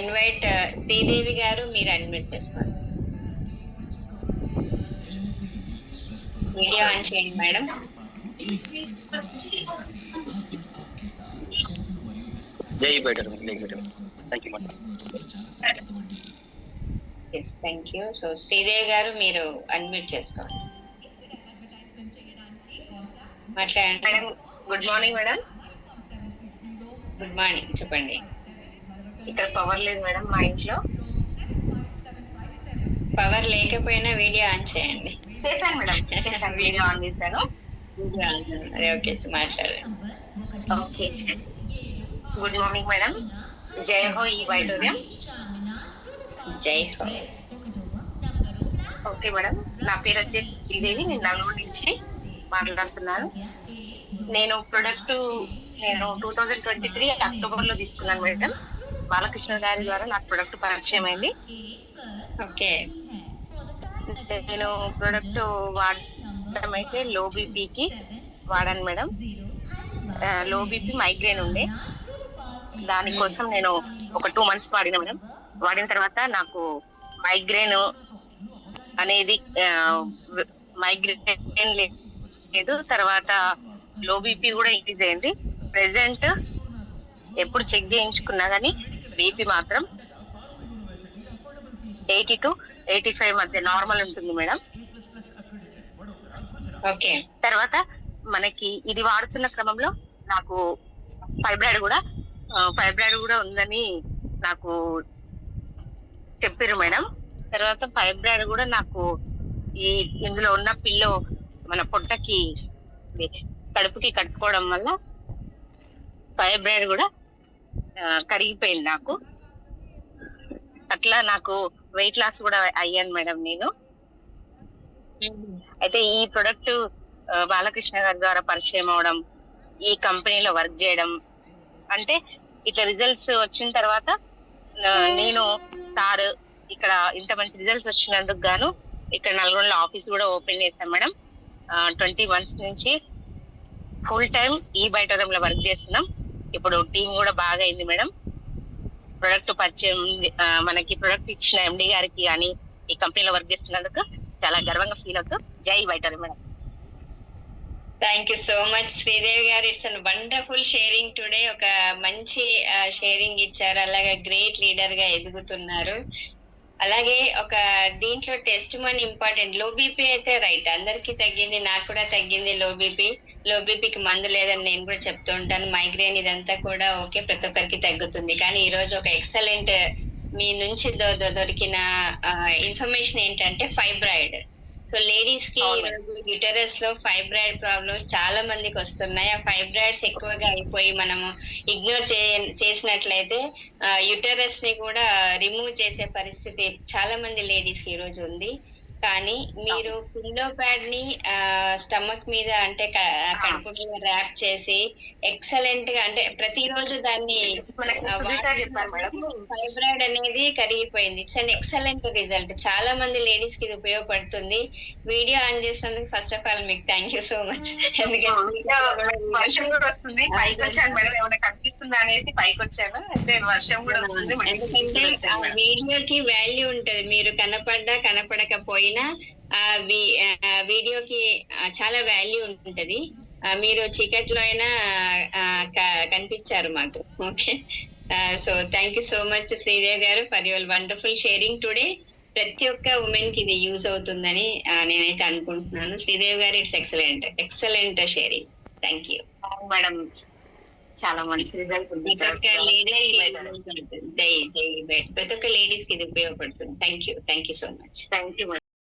Invite Sridevi గారు మీరు admit చేసుకోండి. వీడియో ఆన్ చేయండి మేడం జై better thank you madam yes thank you so Sridevi గారు మీరు అడ్మిట్ చేసుకోండి. మాట్లాడండి. Madam good morning madam good morning చెప్పండి. ఇక్కడ పవర్ లేదు మేడం మా ఇంట్లో. పవర్ లేకపోయినా వీడియో ఆన్ చేయండి. చేశాను మేడం వీడియో ఆన్ చేశాను. ఓకే మాట్లాడండి. ఓకే. గుడ్ మార్నింగ్ మేడం జై హో ఈ వైడూర్యం. జై హో. ఓకే మేడం నా పేరు వచ్చేసి శ్రీదేవి. నేను నల్గొండ నుంచి మాట్లాడుతున్నాను నేను ప్రొడక్ట్ నేను టూ థౌజండ్ ట్వంటీ త్రీ అక్టోబర్లో తీసుకున్నాను మేడం. బాలకృష్ణ గారి ద్వారా నాకు ప్రొడక్ట్ పరిచయం అయింది. ఓకే. నేను ప్రొడక్ట్ వాడటం అయితే లో బీపీకి వాడాను మేడం. లో బీపీ మైగ్రేన్ ఉండే దానికోసం నేను ఒక టూ మంత్స్ వాడిన మేడం. వాడిన తర్వాత నాకు మైగ్రేన్ అనేది మైగ్రేన్ లేదు. తర్వాత లో బీపీ కూడా ఇంక్రీజ్ అయింది. ప్రెసెంట్ ఎప్పుడు చెక్ చేయించుకున్నా కానీ బీపీ మాత్రం ఎయిటీ టు ఎయిటీ ఫైవ్ మధ్య నార్మల్ ఉంటుంది మేడం. ఓకే. తర్వాత మనకి ఇది వాడుతున్న క్రమంలో నాకు ఫైబ్రాయిడ్ కూడా ఫైబ్రాయిడ్ కూడా ఉందని నాకు చెప్పారు మేడం. తర్వాత ఫైబ్రాయిడ్ కూడా నాకు ఈ ఇందులో ఉన్న పిల్లో మన పొట్టకి కడుపుకి కట్టుకోవడం వల్ల ఫైబ్రాయిడ్ కూడా కరిగిపోయింది నాకు. అట్లా నాకు వెయిట్ లాస్ కూడా అయ్యాను మేడం నేను. అయితే ఈ ప్రొడక్ట్ బాలకృష్ణ గారి ద్వారా పరిచయం అవడం ఈ కంపెనీలో వర్క్ చేయడం అంటే ఇట్లా రిజల్ట్స్ వచ్చిన తర్వాత నేను సార్ ఇక్కడ ఇంత మంచి రిజల్ట్స్ వచ్చినందుకు గాను ఇక్కడ నల్గొండలో ఆఫీస్ కూడా ఓపెన్ చేశాం మేడం. ట్వంటీ మంత్స్ నుంచి ఫుల్ టైం ఈ బయటంలో వర్క్ చేస్తున్నాం. ఇప్పుడు టీం కూడా బాగా అయింది మేడం. ప్రొడక్ట్ పరిచయం మనకి ప్రొడక్ట్ ఇచ్చిన ఎండి గారికి కానీ ఈ కంపెనీలో వర్క్ చేస్తున్నందుకు చాలా గర్వంగా ఫీల్ అవుతూ జై waiter madam. Thank you so much Sridevi గారు. It's an wonderful sharing today ఒక మంచి షేరింగ్ ఇచ్చారు. అలాగే గ్రేట్ లీడర్గా ఎదుగుతున్నారు. అలాగే ఒక దీంట్లో test money important. Low BP అయితే రైట్. అందరికి తగ్గింది నాకు కూడా తగ్గింది లో బీపీ. లో బీపీకి మందు లేదని నేను కూడా చెప్తూ ఉంటాను. మైగ్రేన్ ఇదంతా కూడా ఓకే ప్రతి ఒక్కరికి తగ్గుతుంది. కానీ ఈ రోజు ఒక ఎక్సలెంట్ మీ నుంచి దొరికిన ఇన్ఫర్మేషన్ ఏంటంటే ఫైబ్రాయిడ్. సో లేడీస్కి. యూటరస్లో ఫైబ్రాయిడ్ ప్రాబ్లమ్స్ చాలా మందికి వస్తున్నాయి ఆ ఫైబ్రాయిడ్స్ ఎక్కువగా అయిపోయి మనము ఇగ్నోర్ చేసినట్లయితే యుటరస్ని కూడా రిమూవ్ చేసే పరిస్థితి చాలా మంది లేడీస్కి ఈ రోజు ఉంది కానీ మీరు పిల్లో ప్యాడ్ని స్టమక్ మీద అంటే కడుపు మీద ర్యాప్ చేసి ఎక్సలెంట్గా అంటే ప్రతిరోజు దాన్ని ఫైబ్రాయిడ్ అనేది కరిగిపోయింది. It's an excellent result. చాలా మంది లేడీస్కి ఇది ఉపయోగపడుతుంది. వీడియో ఆన్ చేసినందుకు ఫస్ట్ ఆఫ్ ఆల్ మీకు థ్యాంక్ యూ సో మచ్. ఎందుకంటే. వీడియోకి వాల్యూ ఉంటది. మీరు కనపడ్డా కనపడకపోయినా ఆ వీడియోకి చాలా వాల్యూ ఉంటది. మీరు చీకట్లో అయినా కనిపించారు మాకు. Okay. So thank you so much Sridev గారు for your wonderful sharing today ప్రతి ఒక్క ఉమెన్కి ఇది యూజ్ అవుతుందని నేనైతే అనుకుంటున్నాను. శ్రీదేవ్ గారు it's excellent excellent sharing thank you madam. చాలా మంచి రిజల్ట్ ప్రతి ఒక్క లేడీస్కి ఇది ఉపయోగపడుతుంది. Thank you thank you so much thank you